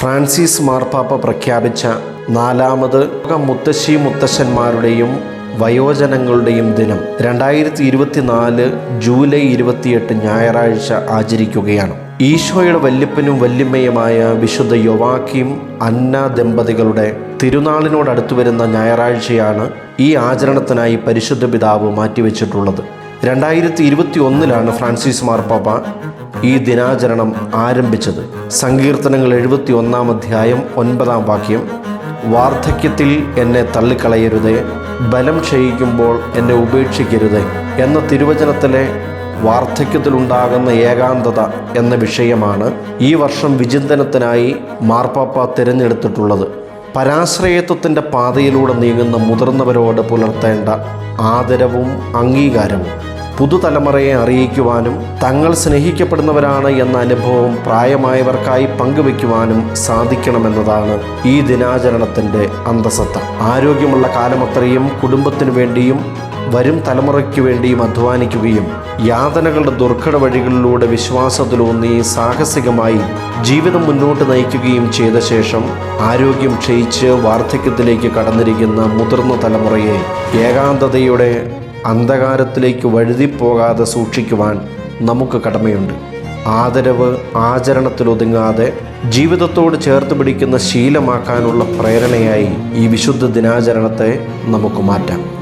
Francis മാർപ്പാപ്പ പ്രഖ്യാപിച്ച നാലാമത് മുത്തശ്ശി മുത്തശ്ശന്മാരുടെയും വയോജനങ്ങളുടെയും ദിനം രണ്ടായിരത്തി ഇരുപത്തിനാല് ജൂലൈ ഇരുപത്തിയെട്ട് ഞായറാഴ്ച ആചരിക്കുകയാണ്. ഈശോയുടെ വല്യപ്പനും വല്യമ്മയുമായ വിശുദ്ധ യുവാക്കിയും അന്ന ദമ്പതികളുടെ തിരുനാളിനോടടുത്തു വരുന്ന ഞായറാഴ്ചയാണ് ഈ ആചരണത്തിനായി പരിശുദ്ധ പിതാവ് മാറ്റിവെച്ചിട്ടുള്ളത്. രണ്ടായിരത്തി ഇരുപത്തി ഒന്നിലാണ് ഫ്രാൻസിസ് മാർപ്പാപ്പ ഈ ദിനാചരണം ആരംഭിച്ചത്. സങ്കീർത്തനങ്ങൾ എഴുപത്തി ഒന്നാം അധ്യായം ഒൻപതാം വാക്യം. വാർദ്ധക്യത്തിൽ എന്നെ തള്ളിക്കളയരുതേ ബലം ക്ഷയിക്കുമ്പോൾ എന്നെ ഉപേക്ഷിക്കരുതേ എന്ന തിരുവചനത്തിലെ വാർദ്ധക്യത്തിലുണ്ടാകുന്ന ഏകാന്തത എന്ന വിഷയമാണ് ഈ വർഷം വിചിന്തനത്തിനായി മാർപ്പാപ്പ തിരഞ്ഞെടുത്തിട്ടുള്ളത്. പരാശ്രയത്വത്തിന്റെ പാതയിലൂടെ നീങ്ങുന്ന മുതിർന്നവരോട് പുലർത്തേണ്ട ആദരവും അംഗീകാരവും. പുതുതലമുറയെ അറിയിക്കുവാനും തങ്ങൾ സ്നേഹിക്കപ്പെടുന്നവരാണ് എന്ന അനുഭവം പ്രായമായവർക്കായി പങ്കുവയ്ക്കുവാനും സാധിക്കണമെന്നതാണ് ഈ ദിനാചരണത്തിന്റെ അന്തസത്ത. ആരോഗ്യമുള്ള കാലമത്രയും കുടുംബത്തിനു വേണ്ടിയും വരും തലമുറയ്ക്ക് വേണ്ടിയും അധ്വാനിക്കുകയും യാതനകളുടെ ദുർഘട വഴികളിലൂടെ വിശ്വാസത്തിലൂന്നി സാഹസികമായി ജീവിതം മുന്നോട്ട് നയിക്കുകയും ചെയ്ത ശേഷം ആരോഗ്യം ക്ഷയിച്ച് വാർദ്ധക്യത്തിലേക്ക് കടന്നിരിക്കുന്ന മുതിർന്ന തലമുറയെ ഏകാന്തതയുടെ അന്ധകാരത്തിലേക്ക് വഴുതിപ്പോകാതെ സൂക്ഷിക്കുവാൻ നമുക്ക് കടമയുണ്ട്. ആദരവ് ആചരണത്തിലൊതുങ്ങാതെ ജീവിതത്തോട് ചേർത്ത് പിടിക്കുന്ന ശീലമാക്കാനുള്ള പ്രേരണയായി ഈ വിശുദ്ധ ദിനാചരണത്തെ നമുക്ക് മാറ്റാം.